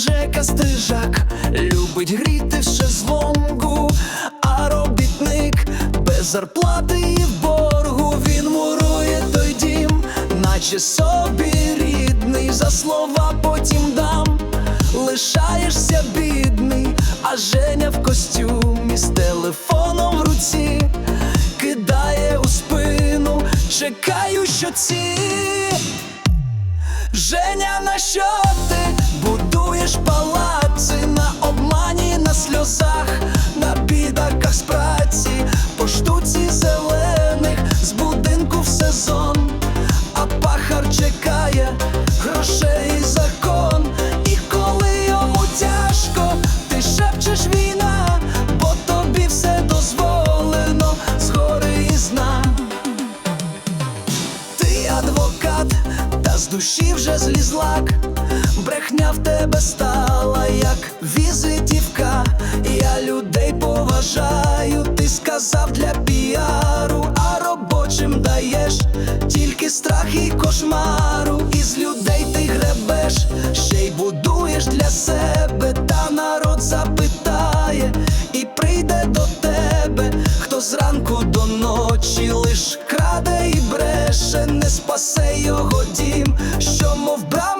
Жінка стрижак любить гріти в шезлонгу, а робітник без зарплати і боргу він мурує той дім, наче собі рідний, за слова потім дам. Лишаєшся бідний, а Женя в костюмі з телефоном в руці кидає у спину, чекаю, що ці. Женя, на що ти душі вже злізлак, брехня в тебе стала, як візитівка. Я людей поважаю, ти сказав для піару, а робочим даєш тільки страх і кошмару. Із людей ти гребеш, ще й будуєш для себе, та народ запитає і прийде до тебе, хто зранку до ночі лиш його дім, що мов брама.